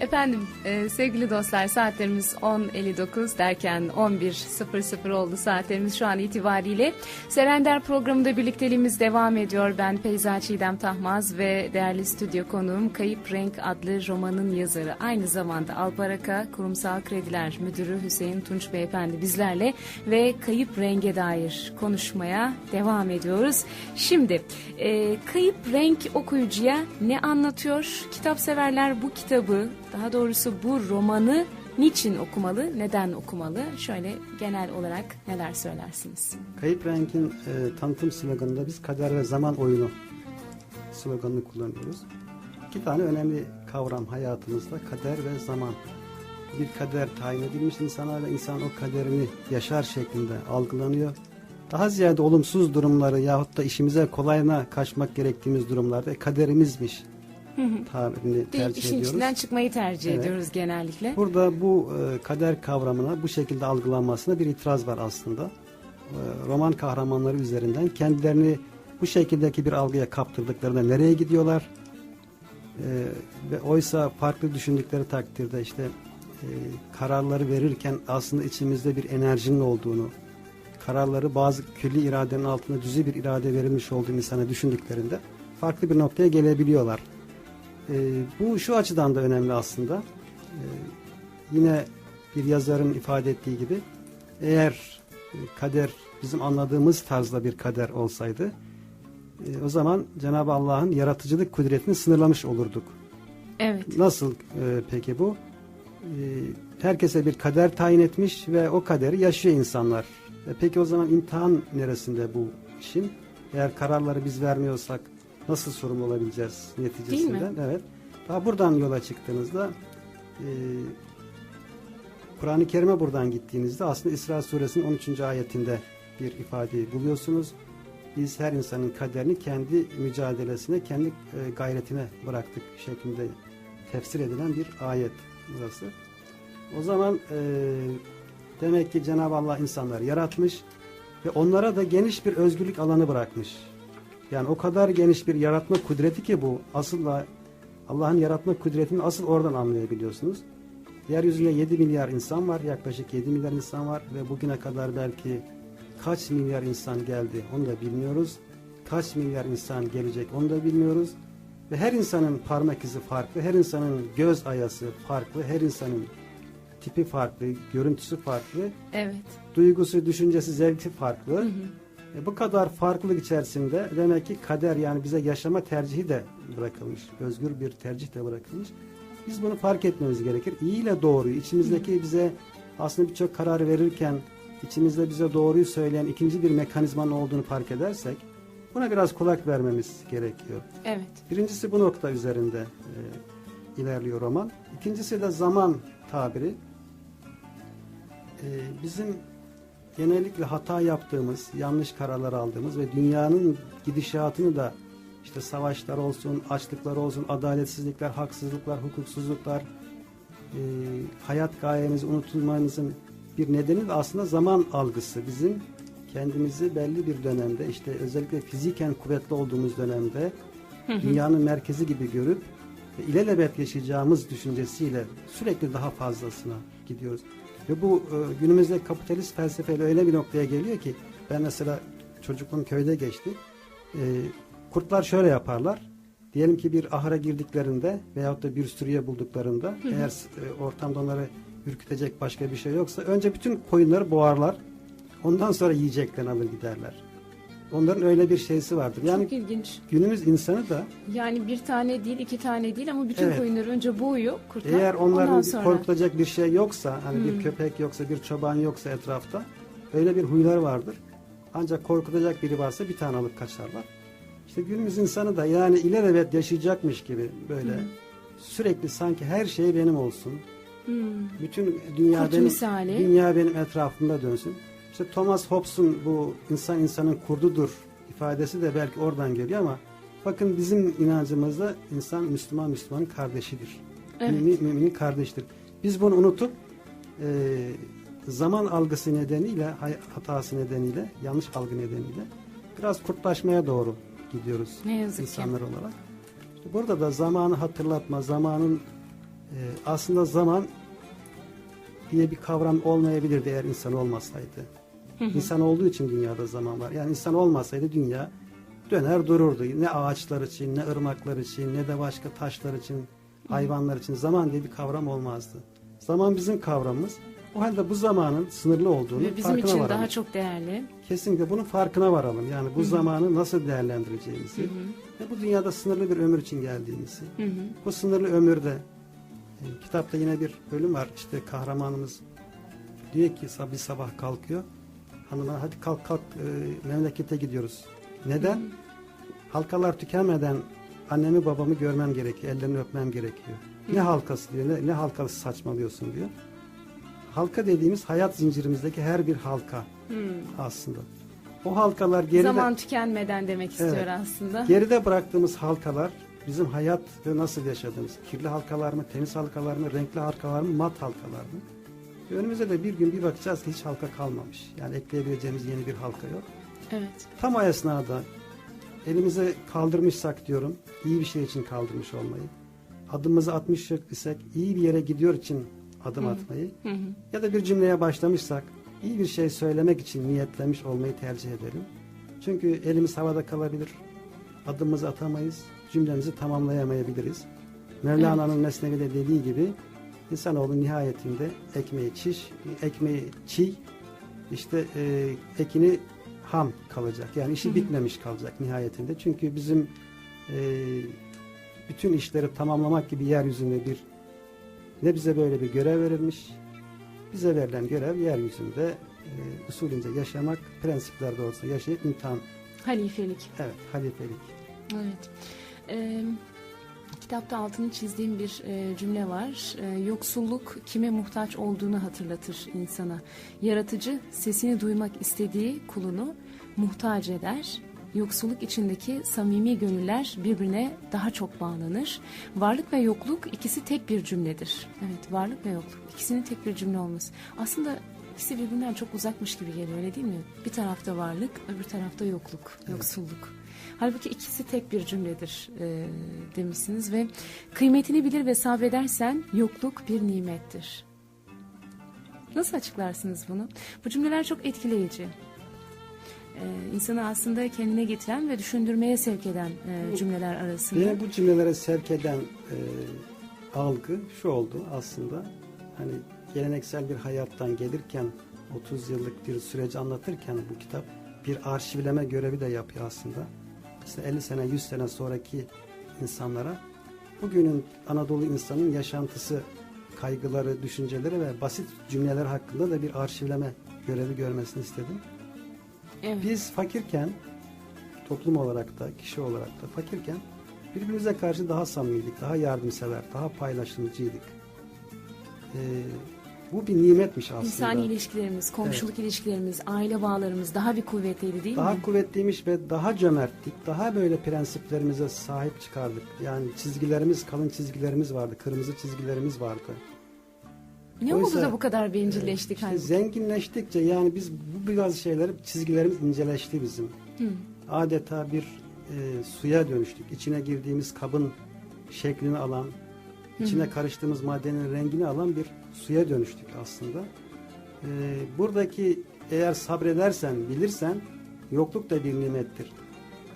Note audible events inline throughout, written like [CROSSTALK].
Efendim e, sevgili dostlar saatlerimiz 10.59 derken 11.00 oldu saatlerimiz şu an itibariyle. Serender programında birlikteliğimiz devam ediyor. Ben Feyza Çiğdem Tahmaz ve değerli stüdyo konuğum Kayıp Renk adlı romanın yazarı. Aynı zamanda Albaraka Kurumsal Krediler Müdürü Hüseyin Tunç Beyefendi bizlerle ve Kayıp Reng'e dair konuşmaya devam ediyoruz. Şimdi e, Kayıp Renk okuyucuya ne anlatıyor? Kitap severler bu kitabı daha doğrusu bu romanı niçin okumalı, neden okumalı? Şöyle genel olarak neler söylersiniz? Kayıp Renk'in e, tanıtım sloganında biz kader ve zaman oyunu sloganını kullanıyoruz. İki tane önemli kavram hayatımızda kader ve zaman. Bir kader tayin edilmiş insana ve insan o kaderini yaşar şeklinde algılanıyor. Daha ziyade olumsuz durumları yahut da işimize kolayına kaçmak gerektiğimiz durumlarda kaderimizmiş tabirini tercih işin ediyoruz. içinden çıkmayı tercih Evet. ediyoruz genellikle. Burada bu e, kader kavramına bu şekilde algılanmasına bir itiraz var aslında. E, roman kahramanları üzerinden kendilerini bu şekildeki bir algıya kaptırdıklarında nereye gidiyorlar? E, ve oysa farklı düşündükleri takdirde işte e, kararları verirken aslında içimizde bir enerjinin olduğunu, kararları bazı külli iradenin altında düzü bir irade verilmiş olduğunu insana düşündüklerinde farklı bir noktaya gelebiliyorlar. E, bu şu açıdan da önemli aslında. E, yine bir yazarın ifade ettiği gibi eğer e, kader bizim anladığımız tarzda bir kader olsaydı e, o zaman Cenab-ı Allah'ın yaratıcılık kudretini sınırlamış olurduk. Evet. Nasıl e, peki bu? E, herkese bir kader tayin etmiş ve o kaderi yaşıyor insanlar. E, peki o zaman imtihan neresinde bu işin? Eğer kararları biz vermiyorsak nasıl sorumlu olabileceğiz neticesinde? Değil mi? Evet. Daha buradan yola çıktığınızda e, Kur'an-ı Kerim'e buradan gittiğinizde aslında İsra suresinin 13. ayetinde bir ifadeyi buluyorsunuz. Biz her insanın kaderini kendi mücadelesine, kendi e, gayretine bıraktık şeklinde tefsir edilen bir ayet burası. O zaman e, demek ki Cenab-ı Allah insanları yaratmış ve onlara da geniş bir özgürlük alanı bırakmış. Yani o kadar geniş bir yaratma kudreti ki bu aslında Allah'ın yaratma kudretini asıl oradan anlayabiliyorsunuz. Yeryüzünde 7 milyar insan var, yaklaşık 7 milyar insan var ve bugüne kadar belki kaç milyar insan geldi onu da bilmiyoruz. Kaç milyar insan gelecek onu da bilmiyoruz. Ve her insanın parmak izi farklı, her insanın göz ayası farklı, her insanın tipi farklı, görüntüsü farklı, Evet. duygusu, düşüncesi, zevki farklı. E, bu kadar farklılık içerisinde demek ki kader yani bize yaşama tercihi de bırakılmış. Özgür bir tercih de bırakılmış. Biz bunu fark etmemiz gerekir. İyi ile doğruyu içimizdeki bize aslında birçok karar verirken içimizde bize doğruyu söyleyen ikinci bir mekanizmanın olduğunu fark edersek buna biraz kulak vermemiz gerekiyor. Evet. Birincisi bu nokta üzerinde e, ilerliyor roman. İkincisi de zaman tabiri. E, bizim genellikle hata yaptığımız, yanlış kararlar aldığımız ve dünyanın gidişatını da işte savaşlar olsun, açlıklar olsun, adaletsizlikler, haksızlıklar, hukuksuzluklar, e, hayat gayemizi unutulmanızın bir nedeni de aslında zaman algısı. Bizim kendimizi belli bir dönemde işte özellikle fiziken kuvvetli olduğumuz dönemde dünyanın merkezi gibi görüp ilelebet yaşayacağımız düşüncesiyle sürekli daha fazlasına gidiyoruz. Ve bu e, günümüzde kapitalist felsefeyle öyle bir noktaya geliyor ki ben mesela çocukluğum köyde geçti. E, kurtlar şöyle yaparlar. Diyelim ki bir ahıra girdiklerinde veyahut da bir sürüye bulduklarında eğer e, ortamda onları ürkütecek başka bir şey yoksa önce bütün koyunları boğarlar. Ondan sonra yiyeceklerini alır giderler. Onların öyle bir şeysi vardır. Yani Çok ilginç. günümüz insanı da Yani bir tane değil, iki tane değil ama bütün Evet. koyunları önce boğuyor kurtlar. eğer onların Ondan sonra. korkulacak bir şey yoksa, hani bir köpek yoksa, bir çoban yoksa etrafta öyle bir huylar vardır. Ancak korkutacak biri varsa bir tane alıp kaçarlar. İşte günümüz insanı da yani ilelebet yaşayacakmış gibi böyle sürekli sanki her şey benim olsun. Hmm. Bütün dünya Kurt benim, misali. dünya benim etrafımda dönsün. İşte Thomas Hobbes'un bu insan insanın kurdudur ifadesi de belki oradan geliyor ama bakın bizim inancımızda insan Müslüman Müslümanın kardeşidir. Evet. Mümin müminin kardeştir. Biz bunu unutup e, zaman algısı nedeniyle, hatası nedeniyle, yanlış algı nedeniyle biraz kurtlaşmaya doğru gidiyoruz Ne yazık ki. insanlar olarak. İşte burada da zamanı hatırlatma, zamanın Ee, aslında zaman diye bir kavram olmayabilirdi eğer insan olmasaydı. İnsan olduğu için dünyada zaman var. Yani insan olmasaydı dünya döner dururdu. Ne ağaçlar için, ne ırmaklar için, ne de başka taşlar için, hayvanlar için zaman diye bir kavram olmazdı. Zaman bizim kavramımız. O halde bu zamanın sınırlı olduğunu Ve bizim farkına için varalım. daha çok değerli. Kesinlikle bunun farkına varalım. Yani bu zamanı nasıl değerlendireceğimizi ve bu dünyada sınırlı bir ömür için geldiğimizi. Hı hı. Bu sınırlı ömürde e, kitapta yine bir bölüm var. İşte kahramanımız diyor ki bir sabah kalkıyor. Hanıma hadi kalk kalk e, memlekete gidiyoruz. Neden? Halkalar tükenmeden annemi babamı görmem gerekiyor. Ellerini öpmem gerekiyor. Ne halkası diyor. Ne, ne halkası saçmalıyorsun diyor. Halka dediğimiz hayat zincirimizdeki her bir halka Hı. aslında. O halkalar geride Zaman tükenmeden demek istiyor Evet. aslında. Geride bıraktığımız halkalar bizim hayat nasıl yaşadığımız. Kirli halkalar mı, temiz halkalar mı, renkli halkalar mı, mat halkalar mı? Ve önümüze de bir gün bir bakacağız ki hiç halka kalmamış. Yani ekleyebileceğimiz yeni bir halka yok. Evet. Tam o esnada elimize kaldırmışsak diyorum, iyi bir şey için kaldırmış olmayı. Adımımızı atmış isek iyi bir yere gidiyor için adım atmayı. Hı hı. Ya da bir cümleye başlamışsak iyi bir şey söylemek için niyetlemiş olmayı tercih ederim. Çünkü elimiz havada kalabilir. Adımımızı atamayız. Cümlemizi tamamlayamayabiliriz. Mevlana'nın Mesnevi'de dediği gibi insanoğlu nihayetinde ekmeği çiş, ekmeği çiğ, işte e, ekini ham kalacak. Yani işi bitmemiş kalacak nihayetinde. Çünkü bizim e, bütün işleri tamamlamak gibi yeryüzünde bir ne bize böyle bir görev verilmiş bize verilen görev yeryüzünde e, usulünce yaşamak, prensipler doğrultusunda yaşayıp imtihan, Halifelik. evet, halifelik. Evet. Ee, kitapta altını çizdiğim bir e, cümle var. Ee, yoksulluk kime muhtaç olduğunu hatırlatır insana. Yaratıcı sesini duymak istediği kulunu muhtaç eder. Yoksulluk içindeki samimi gönüller birbirine daha çok bağlanır. Varlık ve yokluk ikisi tek bir cümledir. Evet, varlık ve yokluk ikisinin tek bir cümle olması. Aslında ikisi birbirinden çok uzakmış gibi geliyor öyle değil mi? Bir tarafta varlık, öbür tarafta yokluk, yoksulluk. Halbuki ikisi tek bir cümledir e, demişsiniz ve kıymetini bilir ve sabredersen yokluk bir nimettir. Nasıl açıklarsınız bunu? Bu cümleler çok etkileyici. Ee, insanı aslında kendine getiren ve düşündürmeye sevk eden e, cümleler arasında. Beni bu cümlelere sevk eden e, algı şu oldu aslında. Hani geleneksel bir hayattan gelirken 30 yıllık bir süreci anlatırken bu kitap bir arşivleme görevi de yapıyor aslında. Mesela 50 sene 100 sene sonraki insanlara bugünün Anadolu insanın yaşantısı, kaygıları, düşünceleri ve basit cümleler hakkında da bir arşivleme görevi görmesini istedim. Evet. Biz fakirken toplum olarak da kişi olarak da fakirken birbirimize karşı daha samimiydik, daha yardımsever, daha paylaşımcıydık. Ee, bu bir nimetmiş aslında. İnsani ilişkilerimiz, komşuluk ilişkilerimiz, aile bağlarımız daha bir kuvvetliydi değil daha mi? kuvvetliymiş ve daha cömerttik. Daha böyle prensiplerimize sahip çıkardık. Yani çizgilerimiz, kalın çizgilerimiz vardı. Kırmızı çizgilerimiz vardı. Ne oldu Oysa, da bu kadar bencilleştik? İşte halbuki? zenginleştikçe yani biz bu biraz şeyler çizgilerimiz inceleşti bizim. Hı. adeta bir e, suya dönüştük. İçine girdiğimiz kabın şeklini alan, içine karıştığımız maddenin rengini alan bir suya dönüştük aslında. E, buradaki eğer sabredersen, bilirsen yokluk da bir nimettir.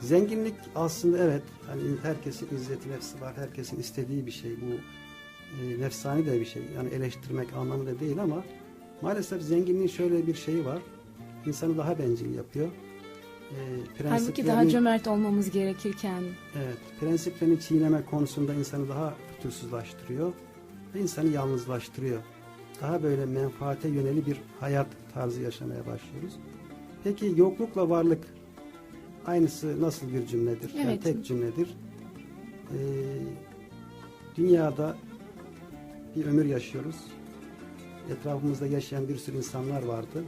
Zenginlik aslında evet, hani herkesin izzeti nefsi var, herkesin istediği bir şey. Bu e, nefsani de bir şey. Yani eleştirmek anlamında değil ama maalesef zenginliğin şöyle bir şeyi var. İnsanı daha bencil yapıyor. E, Halbuki daha cömert olmamız gerekirken Evet, prensiplerini çiğneme konusunda insanı daha fütursuzlaştırıyor ve insanı yalnızlaştırıyor. Daha böyle menfaate yöneli bir hayat tarzı yaşamaya başlıyoruz. Peki yoklukla varlık aynısı nasıl bir cümledir? Yani Evet. tek cümledir. Ee, dünyada bir ömür yaşıyoruz. Etrafımızda yaşayan bir sürü insanlar vardı.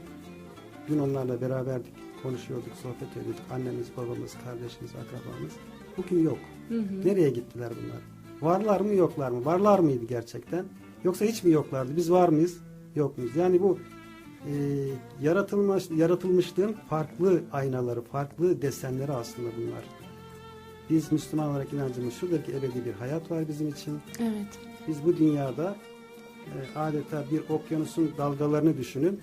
Dün onlarla beraberdik, konuşuyorduk, sohbet ediyorduk. Annemiz, babamız, kardeşimiz, akrabamız. Bugün yok. Hı hı. Nereye gittiler bunlar? Varlar mı yoklar mı? Varlar mıydı gerçekten? Yoksa hiç mi yoklardı? Biz var mıyız? Yok muyuz? Yani bu e, yaratılmış, yaratılmışlığın farklı aynaları, farklı desenleri aslında bunlar. Biz Müslüman olarak inancımız şudur ki ebedi bir hayat var bizim için. evet. Biz bu dünyada e, adeta bir okyanusun dalgalarını düşünün.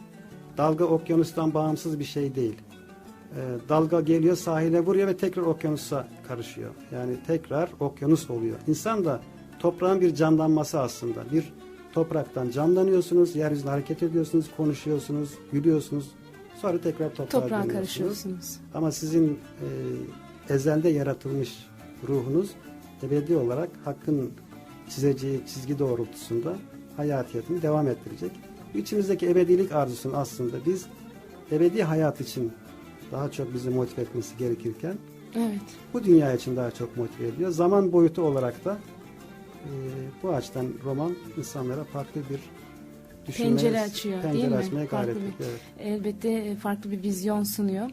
Dalga okyanustan bağımsız bir şey değil. E, dalga geliyor sahile vuruyor ve tekrar okyanusa karışıyor. Yani tekrar okyanus oluyor. İnsan da toprağın bir canlanması aslında. Bir topraktan canlanıyorsunuz, yeryüzünde hareket ediyorsunuz, konuşuyorsunuz, gülüyorsunuz. Sonra tekrar toprağa, Toprağa karışıyorsunuz. Ama sizin e, ezelde yaratılmış ruhunuz ebedi olarak Hakk'ın çizeceği çizgi doğrultusunda hayatiyetini devam ettirecek. İçimizdeki ebedilik arzusunu aslında biz ebedi hayat için daha çok bizi motive etmesi gerekirken Evet. bu dünya için daha çok motive ediyor. Zaman boyutu olarak da e, bu açıdan roman insanlara farklı bir düşünmeye, Pencere açıyor, pencere değil mi? açmaya gayret Farklı bir-. Evet. Elbette farklı bir vizyon sunuyor.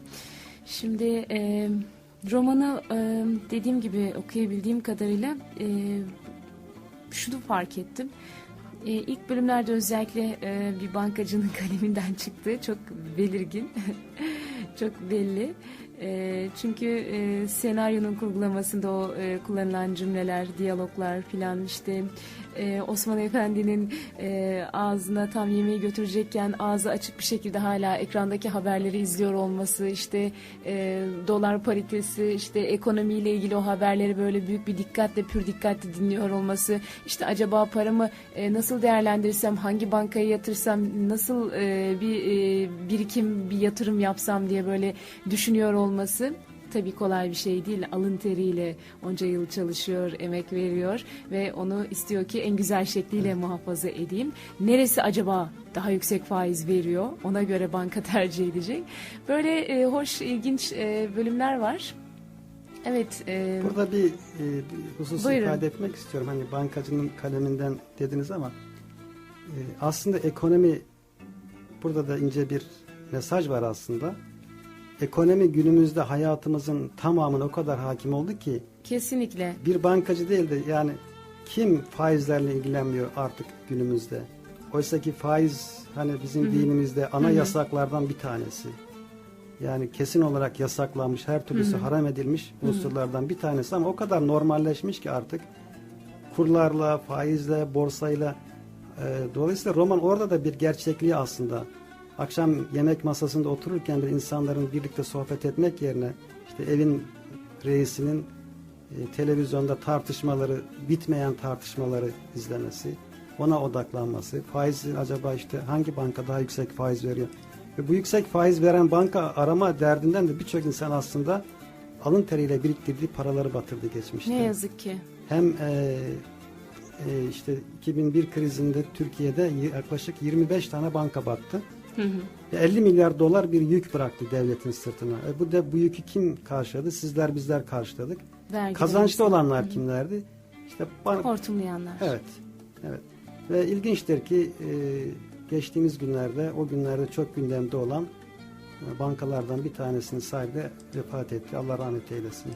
Şimdi e, romanı e, dediğim gibi okuyabildiğim kadarıyla e, şunu fark ettim. E, ilk bölümlerde özellikle e, bir bankacının [LAUGHS] kaleminden çıktı. Çok belirgin, [LAUGHS] çok belli. E, çünkü e, senaryonun kurgulamasında o e, kullanılan cümleler, diyaloglar filan işte e, Osman Efendi'nin e, ağzına tam yemeği götürecekken ağzı açık bir şekilde hala ekrandaki haberleri izliyor olması, işte e, dolar paritesi, işte ekonomiyle ilgili o haberleri böyle büyük bir dikkatle, pür dikkatle dinliyor olması, işte acaba paramı e, nasıl değerlendirirsem, hangi bankaya yatırsam, nasıl e, bir e, birikim, bir yatırım yapsam diye böyle düşünüyor olması tabii kolay bir şey değil. Alın teriyle onca yıl çalışıyor, emek veriyor ve onu istiyor ki en güzel şekliyle muhafaza edeyim. Neresi acaba daha yüksek faiz veriyor? Ona göre banka [LAUGHS] tercih edecek. Böyle e, hoş, ilginç e, bölümler var. Evet, e, Burada bir, e, bir husus Buyurun. ifade etmek istiyorum. Hani bankacının kaleminden dediniz ama e, aslında ekonomi burada da ince bir mesaj var aslında. Ekonomi günümüzde hayatımızın tamamına o kadar hakim oldu ki kesinlikle. bir bankacı değil de yani kim faizlerle ilgilenmiyor artık günümüzde. Oysa ki faiz hani bizim dinimizde ana yasaklardan bir tanesi. Yani kesin olarak yasaklanmış, her türlüsü haram edilmiş unsurlardan bir tanesi ama o kadar normalleşmiş ki artık kurlarla, faizle, borsayla e, dolayısıyla roman orada da bir gerçekliği aslında. Akşam yemek masasında otururken de insanların birlikte sohbet etmek yerine işte evin reisinin e, televizyonda tartışmaları, bitmeyen tartışmaları izlemesi, ona odaklanması, faizin acaba işte hangi banka daha yüksek faiz veriyor? Ve bu yüksek faiz veren banka arama derdinden de birçok insan aslında alın teriyle biriktirdiği paraları batırdı geçmişte. Ne yazık ki. Hem e, e, işte 2001 krizinde Türkiye'de yaklaşık 25 tane banka battı. Hı hı. Ve 50 milyar dolar bir yük bıraktı devletin sırtına. E bu da bu yükü kim karşıladı? Sizler bizler karşıladık. Vergilerimiz. Kazançlı olanlar kimlerdi? İşte bank Hortumlayanlar. Evet. Evet. Ve ilginçtir ki e, geçtiğimiz günlerde o günlerde çok gündemde olan e, bankalardan bir tanesinin sahibi de vefat etti. Allah rahmet eylesin.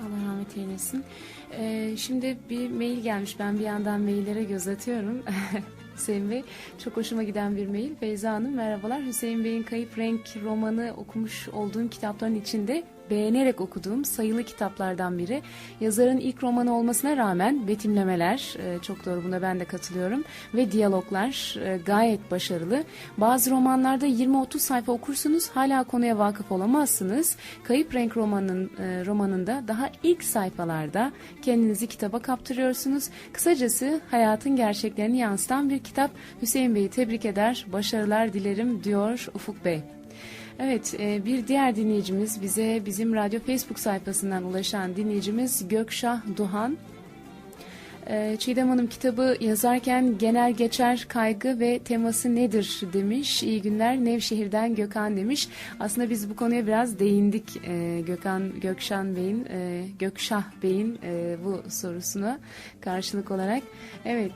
Allah rahmet eylesin. Ee, şimdi bir mail gelmiş. Ben bir yandan maillere göz atıyorum. [LAUGHS] Hüseyin Bey. Çok hoşuma giden bir mail. Feyza Hanım merhabalar. Hüseyin Bey'in Kayıp Renk romanı okumuş olduğum kitapların içinde beğenerek okuduğum sayılı kitaplardan biri. Yazarın ilk romanı olmasına rağmen betimlemeler, e, çok doğru buna ben de katılıyorum ve diyaloglar e, gayet başarılı. Bazı romanlarda 20-30 sayfa okursunuz hala konuya vakıf olamazsınız. Kayıp Renk romanın e, romanında daha ilk sayfalarda kendinizi kitaba kaptırıyorsunuz. Kısacası hayatın gerçeklerini yansıtan bir kitap. Hüseyin Bey'i tebrik eder, başarılar dilerim diyor Ufuk Bey. Evet, e, bir diğer dinleyicimiz bize bizim radyo Facebook sayfasından ulaşan dinleyicimiz Gökşah Duhan. E, Çiğdem Hanım kitabı yazarken genel geçer kaygı ve teması nedir demiş. İyi günler Nevşehir'den Gökhan demiş. Aslında biz bu konuya biraz değindik e, Gökhan Gökşan Bey'in e, Gökşah Bey'in e, bu sorusuna karşılık olarak. Evet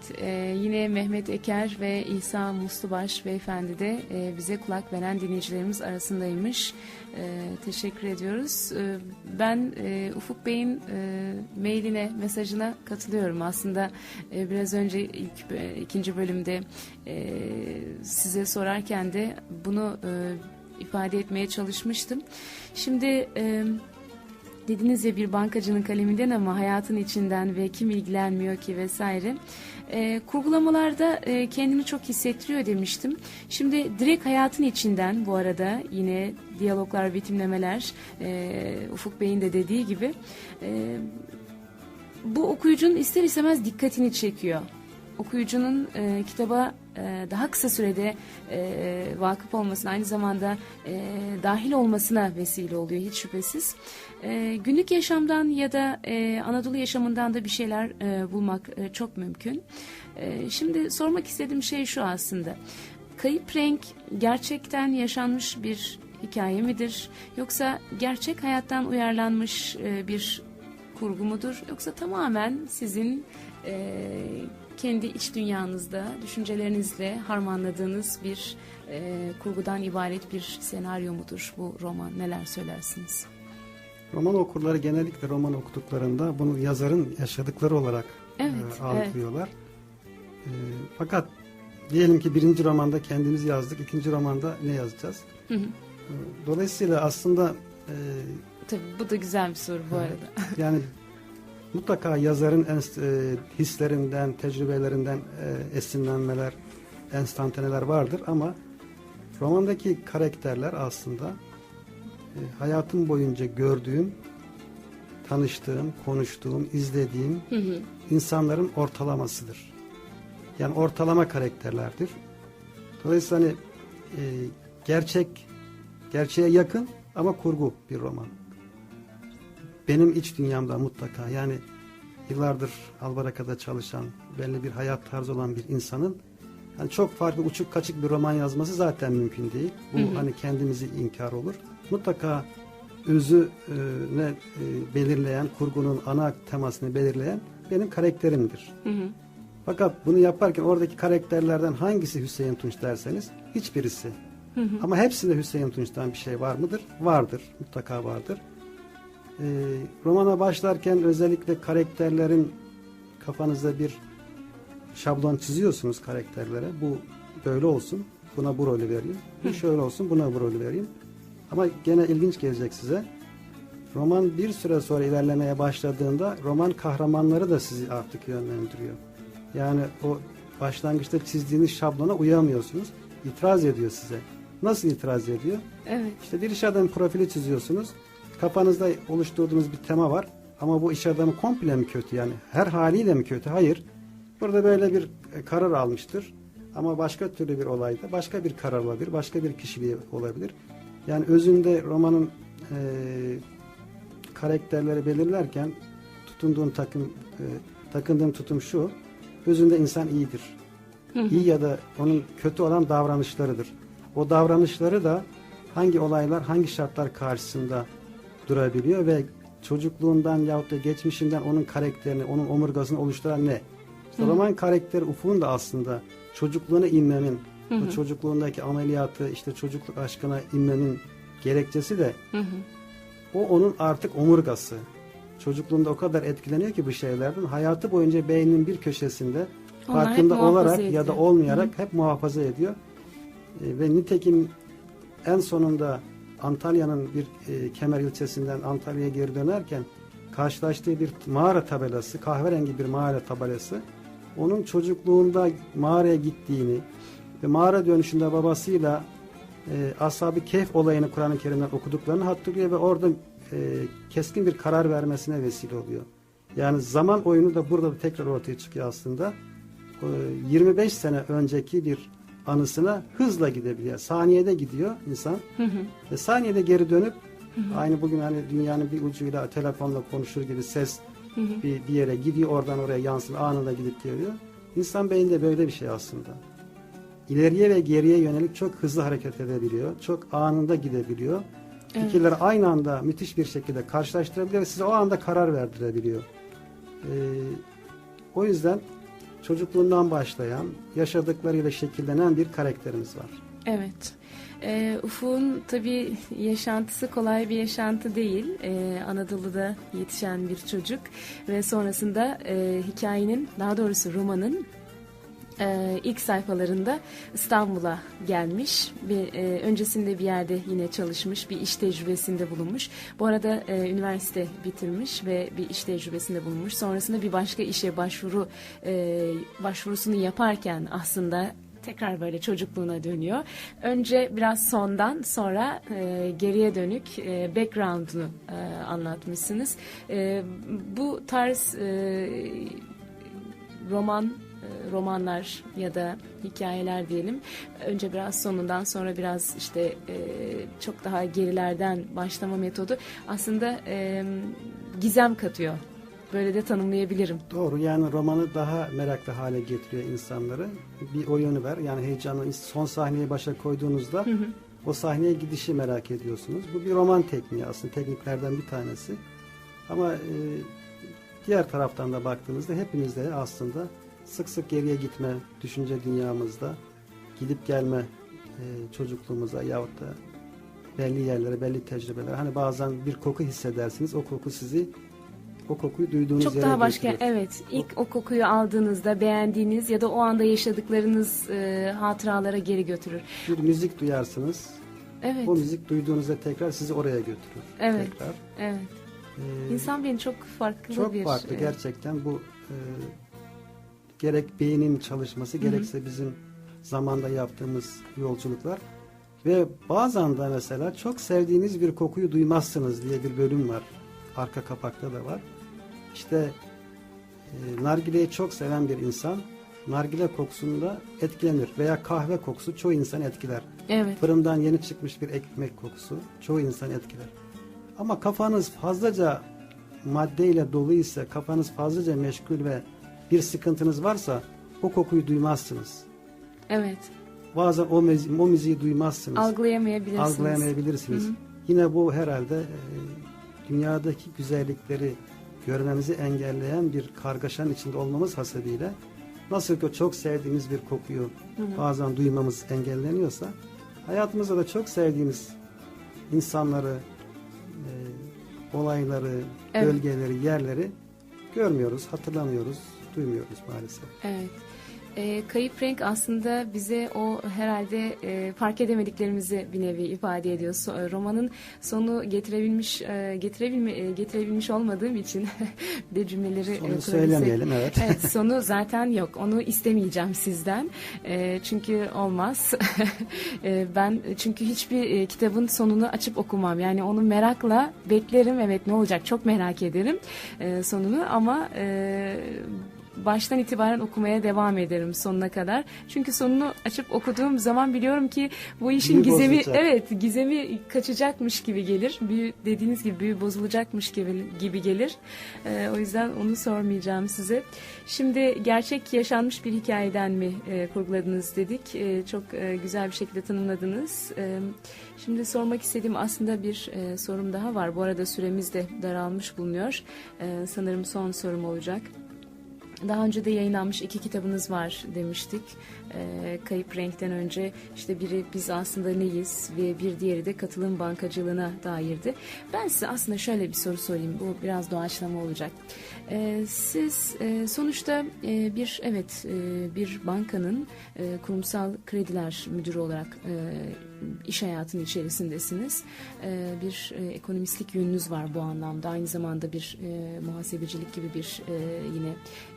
yine Mehmet Eker ve İsa Muslubaş beyefendi de bize kulak veren dinleyicilerimiz arasındaymış. E, teşekkür ediyoruz. E, ben e, Ufuk Bey'in e, mailine, mesajına katılıyorum. Aslında e, biraz önce ilk e, ikinci bölümde e, size sorarken de bunu e, ifade etmeye çalışmıştım. Şimdi e, dediniz ya bir bankacının kaleminden ama hayatın içinden ve kim ilgilenmiyor ki vesaire. E, kurgulamalarda e, kendini çok hissettiriyor demiştim. Şimdi direkt hayatın içinden bu arada yine diyaloglar, betimlemeler e, Ufuk Bey'in de dediği gibi e, bu okuyucunun ister istemez dikkatini çekiyor. Okuyucunun e, kitaba e, daha kısa sürede e, vakıf olmasına aynı zamanda e, dahil olmasına vesile oluyor hiç şüphesiz. E, günlük yaşamdan ya da e, Anadolu yaşamından da bir şeyler e, bulmak e, çok mümkün. E, şimdi sormak istediğim şey şu aslında. Kayıp renk gerçekten yaşanmış bir hikaye midir? Yoksa gerçek hayattan uyarlanmış e, bir kurgu mudur? Yoksa tamamen sizin e, kendi iç dünyanızda, düşüncelerinizle harmanladığınız bir e, kurgudan ibaret bir senaryo mudur bu roman? Neler söylersiniz? Roman okurları genellikle roman okuduklarında bunu yazarın yaşadıkları olarak Evet, e, algılıyorlar. E, fakat diyelim ki birinci romanda kendimiz yazdık, ikinci romanda ne yazacağız? Hı hı. E, Dolayısıyla aslında e, Tabii bu da güzel bir soru bu arada. yani mutlaka yazarın e, hislerinden, tecrübelerinden e, esinlenmeler, enstantaneler vardır ama romandaki karakterler aslında e, hayatım boyunca gördüğüm, tanıştığım, konuştuğum, izlediğim Hı hı. insanların ortalamasıdır. Yani ortalama karakterlerdir. Dolayısıyla hani e, gerçek, gerçeğe yakın ama kurgu bir roman. Benim iç dünyamda mutlaka yani yıllardır Albaraka'da çalışan, belli bir hayat tarzı olan bir insanın hani çok farklı uçuk kaçık bir roman yazması zaten mümkün değil. Bu Hı hı. hani kendimizi inkar olur. Mutlaka özü ne e, belirleyen, kurgunun ana temasını belirleyen benim karakterimdir. Hı hı. Fakat bunu yaparken oradaki karakterlerden hangisi Hüseyin Tunç derseniz hiçbirisi. Hı hı. Ama hepsinde Hüseyin Tunç'tan bir şey var mıdır? Vardır. Mutlaka vardır. Ee, romana başlarken özellikle karakterlerin kafanızda bir şablon çiziyorsunuz karakterlere. Bu böyle olsun. Buna bu rolü vereyim. Bu şöyle olsun. Buna bu rolü vereyim. Ama gene ilginç gelecek size. Roman bir süre sonra ilerlemeye başladığında roman kahramanları da sizi artık yönlendiriyor. Yani o başlangıçta çizdiğiniz şablona uyamıyorsunuz. İtiraz ediyor size. Nasıl itiraz ediyor? Evet. İşte bir iş adamı profili çiziyorsunuz. Kafanızda oluşturduğunuz bir tema var. Ama bu iş adamı komple mi kötü yani? Her haliyle mi kötü? Hayır. Burada böyle bir e, karar almıştır. Ama başka türlü bir olayda başka bir karar olabilir. Başka bir kişiliği olabilir. Yani özünde romanın e, karakterleri belirlerken tutunduğun takım e, takındığın tutum şu. Özünde insan iyidir. İyi ya da onun kötü olan davranışlarıdır. O davranışları da hangi olaylar, hangi şartlar karşısında durabiliyor ve çocukluğundan yahut da geçmişinden onun karakterini, onun omurgasını oluşturan ne? İşte roman karakteri Ufuk'un da aslında çocukluğuna inmemin, o çocukluğundaki ameliyatı, işte çocukluk aşkına inmenin gerekçesi de Hı hı. o onun artık omurgası. Çocukluğunda o kadar etkileniyor ki bu şeylerden. Hayatı boyunca beyninin bir köşesinde Onlar farkında olarak ediyor. ya da olmayarak hep muhafaza ediyor. E, ve nitekim en sonunda Antalya'nın bir e, Kemer ilçesinden Antalya'ya geri dönerken karşılaştığı bir mağara tabelası, kahverengi bir mağara tabelası onun çocukluğunda mağaraya gittiğini ve mağara dönüşünde babasıyla e, Ashab-ı Kehf olayını Kur'an-ı Kerim'den okuduklarını hatırlıyor ve orada e, keskin bir karar vermesine vesile oluyor. Yani zaman oyunu da burada tekrar ortaya çıkıyor aslında. E, 25 sene önceki bir anısına hızla gidebiliyor. Saniyede gidiyor insan. Hı hı. Ve saniyede geri dönüp aynı bugün hani dünyanın bir ucuyla telefonla konuşur gibi ses Hı hı. bir, bir yere gidiyor oradan oraya yansın anında gidip geliyor. İnsan beyninde böyle bir şey aslında. İleriye ve geriye yönelik çok hızlı hareket edebiliyor. Çok anında gidebiliyor. Evet. Fikirleri aynı anda müthiş bir şekilde karşılaştırabiliyor ve size o anda karar verdirebiliyor. Ee, o yüzden çocukluğundan başlayan, yaşadıklarıyla şekillenen bir karakterimiz var. Evet. Ee, Ufuk'un tabii yaşantısı kolay bir yaşantı değil. Ee, Anadolu'da yetişen bir çocuk ve sonrasında e, hikayenin, daha doğrusu romanın e, ilk sayfalarında İstanbul'a gelmiş. Bir, e, öncesinde bir yerde yine çalışmış, bir iş tecrübesinde bulunmuş. Bu arada e, üniversite bitirmiş ve bir iş tecrübesinde bulunmuş. Sonrasında bir başka işe başvuru e, başvurusunu yaparken aslında tekrar böyle çocukluğuna dönüyor. Önce biraz sondan sonra e, geriye dönük e, background'unu e, anlatmışsınız. E, bu tarz e, roman romanlar ya da hikayeler diyelim. Önce biraz sonundan sonra biraz işte e, çok daha gerilerden başlama metodu aslında e, gizem katıyor. Böyle de tanımlayabilirim. Doğru yani romanı daha meraklı hale getiriyor insanları. Bir o yönü var. Yani heyecanlı son sahneyi başa koyduğunuzda o sahneye gidişi merak ediyorsunuz. Bu bir roman tekniği aslında tekniklerden bir tanesi. Ama e, diğer taraftan da baktığınızda hepimizde aslında sık sık geriye gitme, düşünce dünyamızda gidip gelme e, çocukluğumuza yahut da belli yerlere, belli tecrübeler. Hani bazen bir koku hissedersiniz. O koku sizi o kokuyu duyduğunuz Çok yere daha başka götürür. evet ilk o kokuyu aldığınızda beğendiğiniz ya da o anda yaşadıklarınız e, hatıralara geri götürür. Bir müzik duyarsınız. Evet. O müzik duyduğunuzda tekrar sizi oraya götürür. Evet. Tekrar. Evet. Ee, İnsan beni çok farklı çok bir farklı e, gerçekten bu e, gerek beynin çalışması gerekse bizim zamanda yaptığımız yolculuklar ve bazen de mesela çok sevdiğiniz bir kokuyu duymazsınız diye bir bölüm var. Arka kapakta da var. İşte e, nargileyi çok seven bir insan nargile kokusunda etkilenir veya kahve kokusu çoğu insan etkiler. Evet. Fırından yeni çıkmış bir ekmek kokusu çoğu insan etkiler. Ama kafanız fazlaca maddeyle dolu ise, kafanız fazlaca meşgul ve bir sıkıntınız varsa o kokuyu duymazsınız. Evet. Bazen o, müzi- o müziği duymazsınız. Algılayamayabilirsiniz. Algılayamayabilirsiniz. Hı hı. Yine bu herhalde e, dünyadaki güzellikleri görmemizi engelleyen bir kargaşanın içinde olmamız hasebiyle nasıl ki çok sevdiğimiz bir kokuyu Hı hı. bazen duymamız engelleniyorsa hayatımızda da çok sevdiğimiz insanları, e, olayları, Evet. bölgeleri, yerleri görmüyoruz, hatırlamıyoruz, duymuyoruz maalesef. Evet. E, kayıp renk aslında bize o herhalde e, fark edemediklerimizi bir nevi ifade ediyor. So- e, romanın sonu getirebilmiş e, getirebilme, e, getirebilmiş olmadığım için [LAUGHS] de cümleleri e, Onu kurabilsek- söylemeyelim evet. Evet sonu zaten yok. Onu istemeyeceğim sizden. E, çünkü olmaz. [LAUGHS] E, ben çünkü hiçbir e, kitabın sonunu açıp okumam. Yani onu merakla beklerim. Evet ne olacak çok merak ederim e, sonunu ama e, baştan itibaren okumaya devam ederim sonuna kadar. Çünkü sonunu açıp okuduğum zaman biliyorum ki bu işin Büyü gizemi bozacak. evet gizemi kaçacakmış gibi gelir. Büyü dediğiniz gibi büyü bozulacakmış gibi gibi gelir. Ee, o yüzden onu sormayacağım size. Şimdi gerçek yaşanmış bir hikayeden mi e, kurguladınız dedik. E, çok e, güzel bir şekilde tanımladınız. E, şimdi sormak istediğim aslında bir e, sorum daha var. Bu arada süremiz de daralmış bulunuyor. E, sanırım son sorum olacak. Daha önce de yayınlanmış iki kitabınız var demiştik. Ee, Kayıp Renk'ten önce işte biri biz aslında neyiz ve bir diğeri de katılım bankacılığına dairdi. Ben size aslında şöyle bir soru sorayım. Bu biraz doğaçlama olacak. Ee, siz e, sonuçta e, bir evet e, bir bankanın e, kurumsal krediler müdürü olarak e, iş hayatının içerisindesiniz. E, bir e, ekonomistlik yönünüz var bu anlamda. Aynı zamanda bir e, muhasebecilik gibi bir e, yine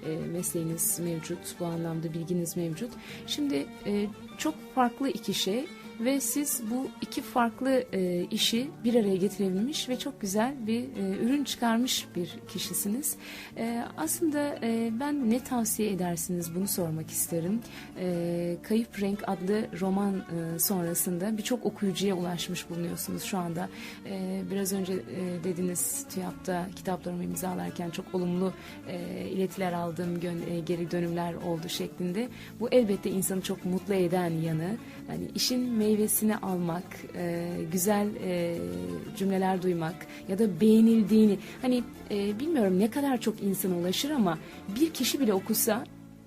e, mesleğiniz mevcut. Bu anlamda bilginiz mevcut. Şimdi e, çok farklı iki şey ve siz bu iki farklı e, işi bir araya getirebilmiş ve çok güzel bir e, ürün çıkarmış bir kişisiniz. E, aslında e, ben ne tavsiye edersiniz bunu sormak isterim. E, Kayıp Renk adlı roman e, sonrasında birçok okuyucuya ulaşmış bulunuyorsunuz şu anda. E, biraz önce e, dediniz TÜYAP'ta kitaplarımı imzalarken çok olumlu e, iletiler aldığım gön- e, geri dönümler oldu şeklinde. Bu elbette insanı çok mutlu eden yanı. Yani işin meyvesini almak, e, güzel e, cümleler duymak ya da beğenildiğini hani e, bilmiyorum ne kadar çok insana ulaşır ama bir kişi bile okusa,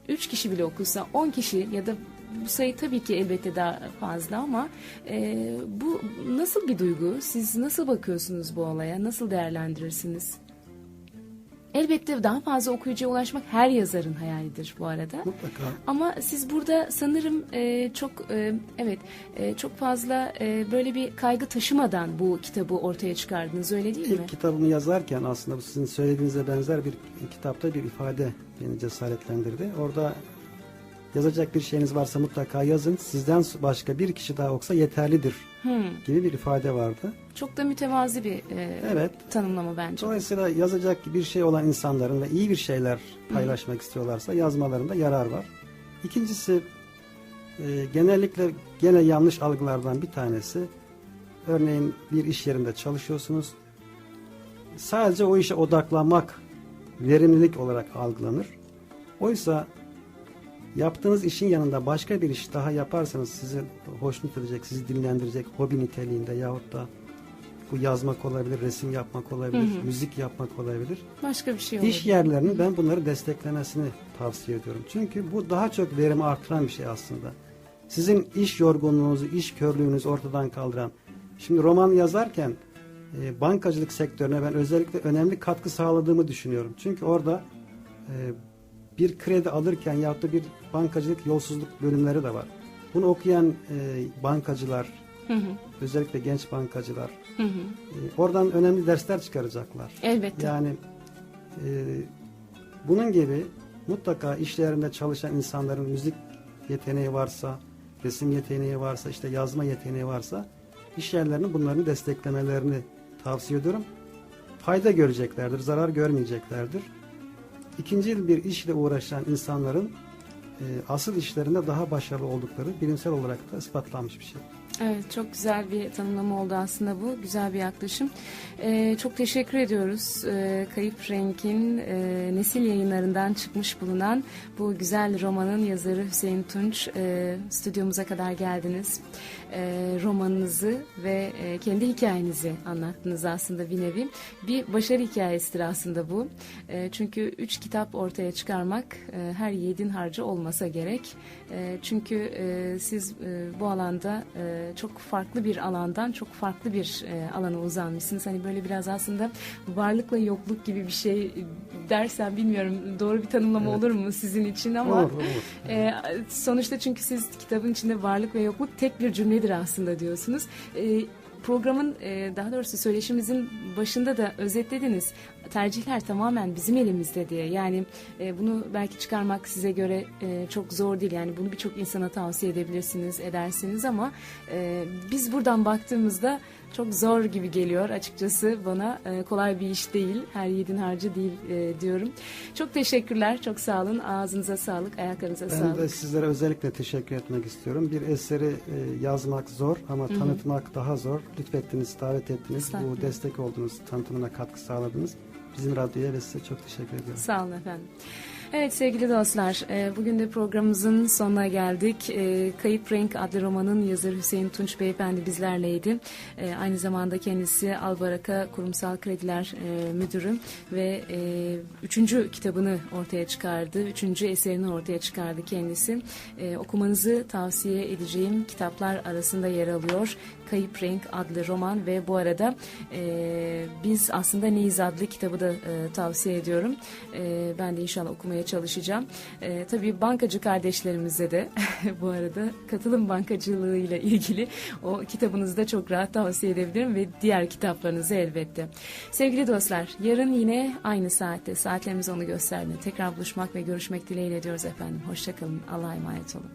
üç kişi bile okusa, on kişi ya da bu sayı tabii ki elbette daha fazla ama e, bu nasıl bir duygu? Siz nasıl bakıyorsunuz bu olaya? Nasıl değerlendirirsiniz? Elbette daha fazla okuyucuya ulaşmak her yazarın hayalidir bu arada. Mutlaka. Ama siz burada sanırım e, çok e, evet e, çok fazla e, böyle bir kaygı taşımadan bu kitabı ortaya çıkardınız öyle değil mi? İlk kitabımı yazarken aslında bu sizin söylediğinize benzer bir kitapta bir ifade beni cesaretlendirdi. Orada yazacak bir şeyiniz varsa mutlaka yazın. Sizden başka bir kişi daha olsa yeterlidir Hmm, gibi bir ifade vardı. çok da mütevazi bir e, Evet. tanımlama bence. Dolayısıyla yazacak bir şey olan insanların ve iyi bir şeyler paylaşmak istiyorlarsa yazmalarında yarar var. İkincisi e, genellikle gene yanlış algılardan bir tanesi örneğin bir iş yerinde çalışıyorsunuz. Sadece o işe odaklanmak verimlilik olarak algılanır. Oysa yaptığınız işin yanında başka bir iş daha yaparsanız sizi hoşnut edecek, sizi dinlendirecek hobi niteliğinde yahut da bu yazmak olabilir, resim yapmak olabilir, Hı hı. müzik yapmak olabilir. Başka bir şey olur. İş yerlerinin ben bunları desteklemesini tavsiye ediyorum. Çünkü bu daha çok verimi artıran bir şey aslında. Sizin iş yorgunluğunuzu, iş körlüğünüzü ortadan kaldıran. Şimdi roman yazarken e, bankacılık sektörüne ben özellikle önemli katkı sağladığımı düşünüyorum. Çünkü orada e, bir kredi alırken yahut da bir bankacılık yolsuzluk bölümleri de var. Bunu okuyan e, bankacılar, Hı hı, özellikle genç bankacılar hı hı. e, oradan önemli dersler çıkaracaklar. Elbette. Yani e, bunun gibi mutlaka işlerinde çalışan insanların müzik yeteneği varsa, resim yeteneği varsa, işte yazma yeteneği varsa iş yerlerinin bunların desteklemelerini tavsiye ediyorum. Fayda göreceklerdir, zarar görmeyeceklerdir. İkinci bir işle uğraşan insanların e, asıl işlerinde daha başarılı oldukları bilimsel olarak da ispatlanmış bir şey. Evet çok güzel bir tanımlama oldu aslında bu. Güzel bir yaklaşım. Ee, çok teşekkür ediyoruz. Ee, Kayıp Renk'in e, nesil yayınlarından çıkmış bulunan bu güzel romanın yazarı Hüseyin Tunç e, stüdyomuza kadar geldiniz. E, romanınızı ve e, kendi hikayenizi anlattınız aslında bir nevi. Bir başarı hikayesidir aslında bu. E, çünkü üç kitap ortaya çıkarmak e, her yiğidin harcı olmasa gerek. E, çünkü e, siz e, bu alanda e, çok farklı bir alandan çok farklı bir e, alana uzanmışsınız. Hani böyle biraz aslında varlıkla yokluk gibi bir şey dersen bilmiyorum doğru bir tanımlama Evet. olur mu sizin için ama Olur, olur. e, sonuçta çünkü siz kitabın içinde varlık ve yokluk tek bir cümledir aslında diyorsunuz. E, programın e, daha doğrusu söyleşimizin başında da özetlediniz. Tercihler tamamen bizim elimizde diye. Yani e, bunu belki çıkarmak size göre e, çok zor değil. Yani bunu birçok insana tavsiye edebilirsiniz, edersiniz ama biz buradan baktığımızda çok zor gibi geliyor açıkçası bana. E, kolay bir iş değil. Her yiğidin harcı değil e, diyorum. Çok teşekkürler. Çok sağ olun. Ağzınıza sağlık, ayaklarınıza Ben sağlık. de sizlere özellikle teşekkür etmek istiyorum. Bir eseri e, yazmak zor ama tanıtmak daha zor. Lütfettiniz, davet ettiniz. Bu destek oldunuz, tanıtımına katkı sağladınız. Bizim radyoya ve size çok teşekkür ediyorum. Sağ olun efendim. Evet sevgili dostlar, e, bugün de programımızın sonuna geldik. E, Kayıp Renk adlı romanın yazarı Hüseyin Tunç Beyefendi bizlerleydi. E, Aynı zamanda kendisi Albaraka Kurumsal Krediler Müdürü ve üçüncü kitabını ortaya çıkardı. Üçüncü eserini ortaya çıkardı kendisi. Okumanızı tavsiye edeceğim kitaplar arasında yer alıyor. Kayıp Renk adlı roman ve bu arada biz aslında Neyiz adlı kitabı da e, tavsiye ediyorum. E, ben de inşallah okumaya çalışacağım. E, tabii bankacı kardeşlerimize de [LAUGHS] bu arada katılım bankacılığı ile ilgili o kitabınızı da çok rahat tavsiye edebilirim ve diğer kitaplarınızı elbette. Sevgili dostlar yarın yine aynı saatte saatlerimiz onu gösterdi. Tekrar buluşmak ve görüşmek dileğiyle diyoruz efendim. Hoşçakalın. Allah'a emanet olun.